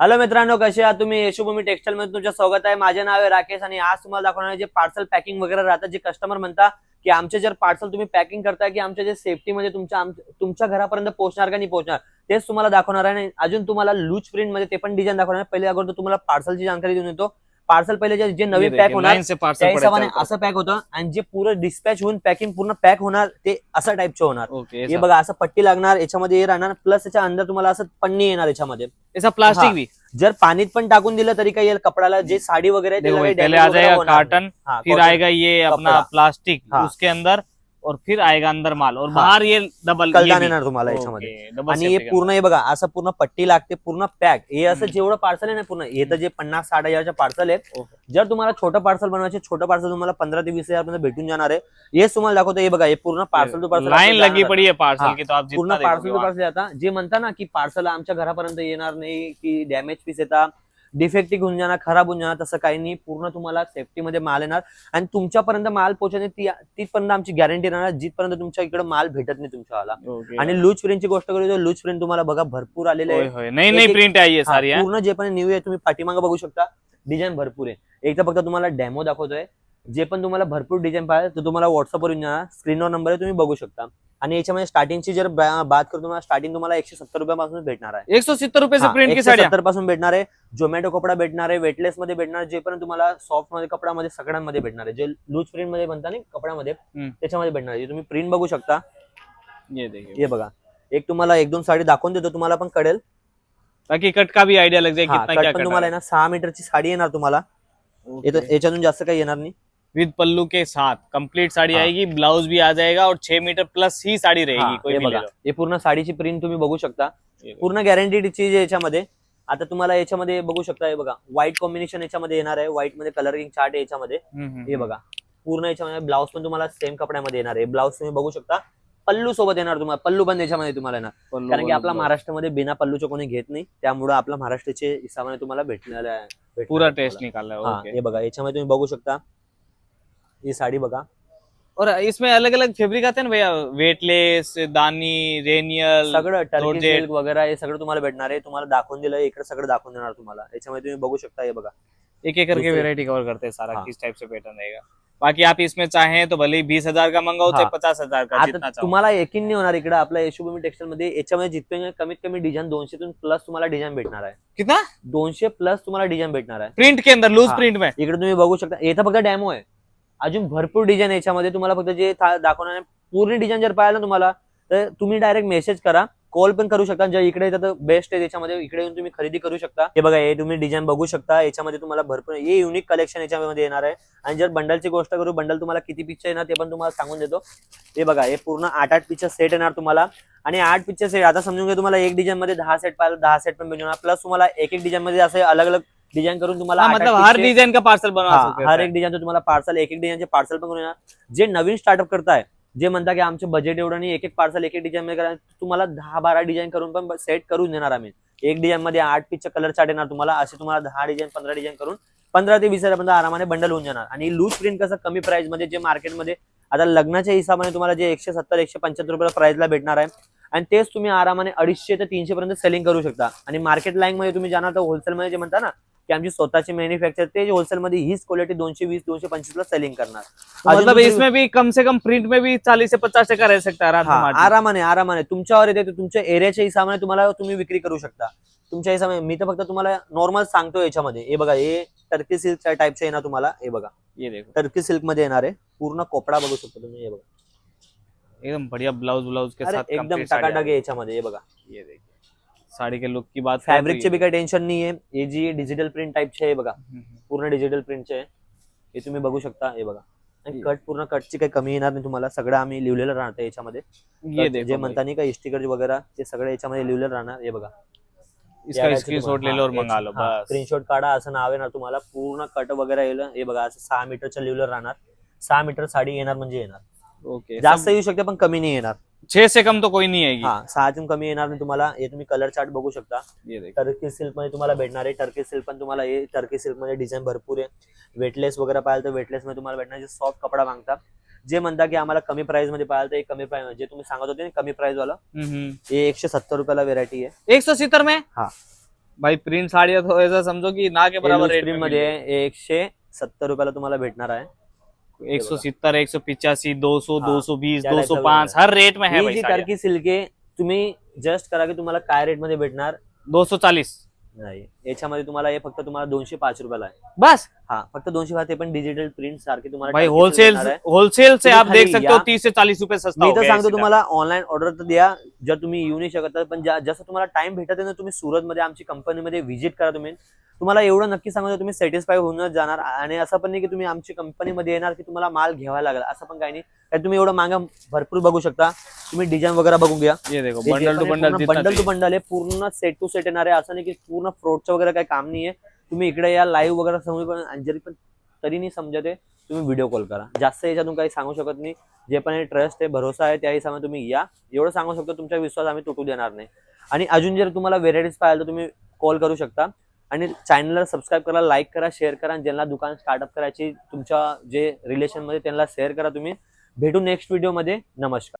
Hello मित्रांनो कसे आहात तुम्ही? यशोभूमी टेक्सटाईल मध्ये तुमचं स्वागत आहे. माझे नाव आहे राकेश आणि आज तुम्हाला दाखवणार आहे जे पार्सल पॅकिंग वगैरे राहतात जे कस्टमर म्हणता की आमचे जर पार्सल तुम्ही पॅकिंग करताय की आमच्या जे सेफ्टी मध्ये तुमच्या तुमच्या घरापर्यंत पोहोचणार का नाही पोहोचणार तेच तुम्हाला दाखवणार आहे. आणि अजून तुम्हाला लूज प्रिंटमध्ये ते पण डिझाईन दाखवणार पहिले अगोदर तुम्हाला पार्सलची जानकारी देऊन येतो. पार्सल पहिले जे- जे नवीन पॅक होणार त्या हिशोबाने असं पॅक होतं आणि जे पूर्ण डिस्पॅच होऊन पॅकिंग पूर्ण पॅक होणार ते अशा टाईपचे होणार हे बघा असं पट्टी लागणार याच्यामध्ये हे राहणार प्लस याच्या अंदर तुम्हाला असं पन्नी येणार याच्यामध्ये प्लास्टिक जर पानीत पण टाकून दिलं तरी काही येईल कपड्याला जे साडी वगैरे. कार्टन फिर. आएगा ये अपना। प्लास्टिक। उसके अंदर और फिर आएगा अंदर माल और हाँ। बाहर ये डबल कलदान येणार तुम्हाला याच्यामध्ये. आणि हे पूर्ण हे बघा असं पूर्ण पट्टी लागते पूर्ण पॅक हे असं. जेवढं पार्सल आहे ना पूर्ण हे तर जे पन्नास साठ हजारचे पार्सल आहेत ओके. जर तुम्हाला छोटं पार्सल बनवायचे छोटं पार्सल तुम्हाला पंधरा ते वीस हजार पर्यंत भेटून जाणार आहे. हेच तुम्हाला दाखवतो हे बघा हे पूर्ण पार्सल टू पार्सल लाइन लगी पड़ी है हाँ, पार्सल की तो आप पूर्ण पार्सल टू पार्सल आता. जे म्हणता ना की पार्सल आमच्या घरापर्यंत येणार नाही की डॅमेज पीस येतात डिफेक्टिव्ह होऊन जाणार खराब होऊन जाणार तसं काही नाही. पूर्ण तुम्हाला सेफ्टीमध्ये माल येणार. आणि तुमच्यापर्यंत माल पोहोचणे ती तिथपर्यंत आमची गॅरंटी राहणार जिथपर्यंत तुमच्या इकडे माल भेटत नाही तुमच्यावाला. ओके. आणि लूज प्रिंटची गोष्ट करू तर लूज प्रिंट तुम्हाला बघा भरपूर आलेले आहे नई एक- प्रिंट आई है हा, सारी है. पूर्ण जे पण न्यू आहे तुम्ही पाठीमागं बघू शकता. डिझाईन भरपूर आहे. एक तर फक्त तुम्हाला डेमो दाखवतोय. जे पण तुम्हाला भरपूर डिझाईन पाहिजे तर तुम्हाला व्हॉट्सअपवर येऊन जाणार. स्क्रीनवर नंबर आहे तुम्ही बघू शकता. आणि याच्यामध्ये स्टार्टिंगची जर बात करू तुम्हाला स्टार्टिंग तुम्हाला एकशे सत्तर रुपयापासून भेटणार आहे. एक सौ सत्तर रुपए से प्रिंट की 170 साड़ियाँ? पासून भेटणार आहे. झोमॅटो कपडा भेटणार आहे वेटलेस मध्ये भेटणार जे पण तुम्हाला सॉफ्टमध्ये कपड्यामध्ये सगळ्यांमध्ये भेटणार आहे. जे लूज प्रिंटमध्ये म्हणता नाही कपड्यामध्ये. त्याच्यामध्ये भेटणार आहे. तुम्ही प्रिंट बघू शकता हे बघा. एक तुम्हाला एक दोन साडी दाखवून देतो तुम्हाला पण कळेल. ताकि कट का भी आइडिया लग कट तुम्हाला ना सहा मीटरची साडी येणार तुम्हाला. याचं- याच्यातून जास्त काही येणार नाही. विद पल्लू के साथ। कंप्लीट साड़ी हाँ। आएगी ब्लाउज भी आ जाएगा और छह मीटर प्लस ही साड़ी रहेगी कोई हे भी ले बघा हे पूर्ण साडीची प्रिंट तुम्ही बघू शकता. पूर्ण गॅरंटीड चीज याच्यामध्ये. आता तुम्हाला याच्यामध्ये बघू शकता हे बघा व्हाईट कॉम्बिनेशन याच्यामध्ये येणार आहे. व्हाईटमध्ये कलरिंग चार्ट आहे याच्यामध्ये. हे बघा. पूर्ण याच्यामध्ये ब्लाऊज पण तुम्हाला सेम कपड्यामध्ये येणार आहे. ब्लाऊज तुम्ही बघू शकता. पल्लू सोबत येणार तुम्हाला. पल्लू पण याच्यामध्ये तुम्हाला येणार. कारण की आपला ब्लाउज. महाराष्ट्रामध्ये बिना पल्लूचं कोणी घेत नाही. त्यामुळे आपला महाराष्ट्राचे हिसाबाने तुम्हाला भेटणार आहे भेटणार पूरा आहे टेस्ट ओके हे बघा. याच्यामध्ये तुम्ही बघू शकता. ही साडी बघा और इसमें अलग अलग फैब्रिक आते हैं ना भैया? वेटलेस दानी रेनियल सगळं टर्की Georgette. सिल्क वगैरे हे सगळं तुम्हाला भेटणार आहे तुम्हाला दाखवून दिलं इकडे सगळं दाखवून देणार तुम्हाला याच्यामध्ये तुम्ही बघू शकता हे बघा एक एक करके दूसरे- वेरायटी कवर करते हैं सारा हाँ। किस टाइप से पैटर्न रहेगा। बाकी आप इसमें चाहें तो भले बीस हजार का मंगाओ चाहे हाँ। पचास हजार का जितना चाहो। तुम्हाला यकीन नाही होणार इकडे आपल्या यशोभूमी टेक्सटाईल मध्ये याच्यामध्ये जितके कमीत कमी डिझाईन दोनशेतून प्लस तुम्हाला डिझाईन भेटणार आहे कितना? दोनशे प्लस तुम्हाला डिझाईन भेटणार आहे प्रिंट के अंदर लूज हाँ। प्रिंट में। इकडे तुम्ही बघू शकता इथं फक्त डेमो आहे अजून भरपूर डिझाईन याच्यामध्ये तुम्हाला फक्त जे दाखवणार पूर्ण डिझाईन जर पाहिलं तुम्हाला तर तुम्ही डायरेक्ट मेसेज करा. कॉल पण करू शकता. ज्या इकडे तर बेस्ट आहे. त्याच्यामध्ये इकडे येऊन तुम्ही खरेदी करू शकता. हे बघा हे तुम्ही डिझाईन बघू शकता. याच्यामध्ये तुम्हाला भरपूर हे युनिक कलेक्शन याच्यामध्ये येणार आहे. आणि जर बंडलची गोष्ट करू बंडल तुम्हाला किती पिक्चर येणार ते पण तुम्हाला सांगून देतो. हे बघा हे पूर्ण आठ आठ पिक्चर सेट येणार तुम्हाला. आणि आठ पिक्चर सेट आता समजून घ्या तुम्हाला एक डिझाईन मध्ये दहा सेट पाहिलं दहा सेट पण भेटणार प्लस तुम्हाला एक एक डिझाईन मध्ये असे अलग अलग डिझाईन करून तुम्हाला आठ मतलब हर डिजाइन का पार्सल बनवा हा, सकते हर एक डिझाईन तुम्हाला पार्सल एक एक डिझाईनचे पार्सल पण करून येणार. जे नवीन स्टार्टअप करताय जे म्हणता की आमचे बजेट एवढं नाही एक एक पार्सल एक एक डिझाईन मध्ये करा तुम्हाला दहा बारा डिझाईन करून पण सेट करून देणार आम्ही. एक डिझाईन मध्ये आठ पीसचा कलर चार्ट येणार तुम्हाला असे तुम्हाला दहा डिझाईन पंधरा डिझाईन करून पंधरा ते वीस हजारपर्यंत आरामाने बंडल होऊन जाणार. आणि लूज प्रिंट कसं कमी प्राइसमध्ये जे मार्केटमध्ये आता लग्नाच्या हिसाबाने तुम्हाला जे एकशे सत्तर एकशे पंच्याहत्तर रुपये प्राइसला भेटणार आहे. आणि तेच तुम्ही आरामाने अडीचशे ते तीनशे पर्यंत सेलिंग करू शकता. आणि मार्केट लाईन मध्ये तुम्ही जाणार तर होलसेल मध्ये जे म्हणता ना की आमची स्वतःची मॅन्युफॅक्चर ते होलसेल मध्ये हीच क्वालिटी दोनशे वीस दोनशे पंचवीस ला सेलिंग करणार. मतलब इसमें भी कम से कम प्रिंट में भी चालीस से पचास टका रह सकता. आरामाने आरामाने. तुमच्यावर येते तुमच्या एरियाच्या हिसाबाने तुम्हाला तुम्ही विक्री करू शकता. तुमच्या हिसाबाने मी तर फक्त तुम्हाला नॉर्मल सांगतो याच्यामध्ये. हे बघा हे टर्की सिल्क टाईपचे येणार तुम्हाला. हे बघा. टर्की सिल्कमध्ये येणार आहे. पूर्ण कोपडा बघू शकता तुम्ही हे बघा. एकदम बढ़िया ब्लाउज ब्लाउज के साथ एकदम टकाटक याच्यामध्ये हे बघा. साड़ी के लुक की बात फॅब्रिकचे बी काही टेन्शन नाहीये हे। जी डिजिटल प्रिंट टाईपचे आहे हे बघा. पूर्ण डिजिटल प्रिंटचे आहे हे। तुम्ही बघू शकता हे बघा आणि. कट पूर्ण कटची काही कमी येणार नाही तुम्हाला। सगळं आम्ही लिहिलेलं राहतं याच्यामध्ये। जे. म्हणता नाही का स्टिकर वगैरे ते सगळं याच्यामध्ये लिहिलेलं राहणार हे बघा स्क्रीनशॉट काढा असं नाव येणार तुम्हाला. पूर्ण कट वगैरे येईल हे बघा असं सहा मीटरच्या लिव्हलर राहणार. सहा मीटर साडी येणार म्हणजे येणार. ओके जास्त येऊ शकते पण कमी नाही येणार. छह से कम तो कोई नहीं आएगी। हा सहातून कमी येणार नाही तुम्हाला हे तुम्ही कलर चार्ट बघू शकता. ये देखो। टर्की सिल्कमध्ये तुम्हाला भेटणार आहे टर्की सिल्क पण तुम्हाला हे टर्की सिल्कमध्ये डिझाईन भरपूर आहे. वेटलेस वगैरे पाहिलं तर वेटलेस मध्ये तुम्हाला भेटणार जे सॉफ्ट कपडा मागता. जे म्हणता की आम्हाला कमी प्राइसमध्ये पाहिलं तर कमी प्राइस जे तुम्ही सांगत होते ना कमी प्राइस वाला हम्म. हे एकशे सत्तर रुपयाला व्हेरायटी आहे. एक सौ सत्तर में? हाँ। भाई प्रिंट साड़ी है तो ऐसा समझो कि ना के बराबर रेट प्रिंट में मध्ये एकशे सत्तर रुपयाला तुम्हाला भेटणार आहे. एक सौ सितर एक सौ पिचासी दो सौ दो सौ बीस दो सौ पाँच. हर रेट में है भाई जी। टर्की सिल्के तुम्ही जस्ट करा की तुम्हाला काय रेटमध्ये भेटणार दो सौ चालीस नाही. याच्यामध्ये तुम्हाला हे फक्त तुम्हाला दोनशे पाच रुपयाला आहे. बस? हा फक्त दोनशे पाच ते पण डिजिटल प्रिंट सारखे तुम्हाला भाई होलसेल आहे. होलसेल से आप देख सकते हो या. तीस से चालीस रुपए सस्ता मी हो तर गया सांगतो तुम्हाला ऑनलाईन ऑर्डर तर द्या. जर तुम्ही येऊ नाही शकत तर पण ज्या- जसं तुम्हाला टाइम भेटत आहे ना तुम्ही सुरतमध्ये आमची कंपनीमध्ये व्हिजिट करा तुम्ही. तुम्हाला एवढं नक्की सांगतो तुम्ही सॅटिस्फाय होऊनच जाणार. आणि असं पण नाही की तुम्ही आमची कंपनीमध्ये येणार की तुम्हाला माल घ्यावा लागेल. असं पण काही नाही. कारण तुम्ही एवढं मागा भरपूर बघू शकता. तुम्ही डिझाईन वगैरे बघून घ्या। ये देखो bundle to bundle bundle two. Bundle आहे. पूर्ण सेट टू सेट येणार आहे. असं नाही की पूर्ण फ्रॉडचं वगैरे काही काम नाहीये. तुम्ही इकडे या लाईव्ह वगैरे समजू पण जरी पण तरी नाही समजत आहे तुम्ही व्हिडिओ कॉल करा. जास्त याच्यातून काही सांगू शकत नाही. जे पण हे ट्रस्ट आहे भरोसा आहे त्या हिसाबाने तुम्ही या. एवढं सांगू शकतो तुमचा विश्वास आम्ही तुटू देणार नाही. आणि अजून जर तुम्हाला व्हेरायटीज पाहिजे तर तुम्ही कॉल करू शकता. आणि चॅनलला सबस्क्राईब करा लाईक करा शेअर करा. आणि ज्यांना दुकान स्टार्टअप करायची तुमच्या जे रिलेशनमध्ये त्यांना शेअर करा तुम्ही. भेटू नेक्स्ट व्हिडिओमध्ये नमस्कार.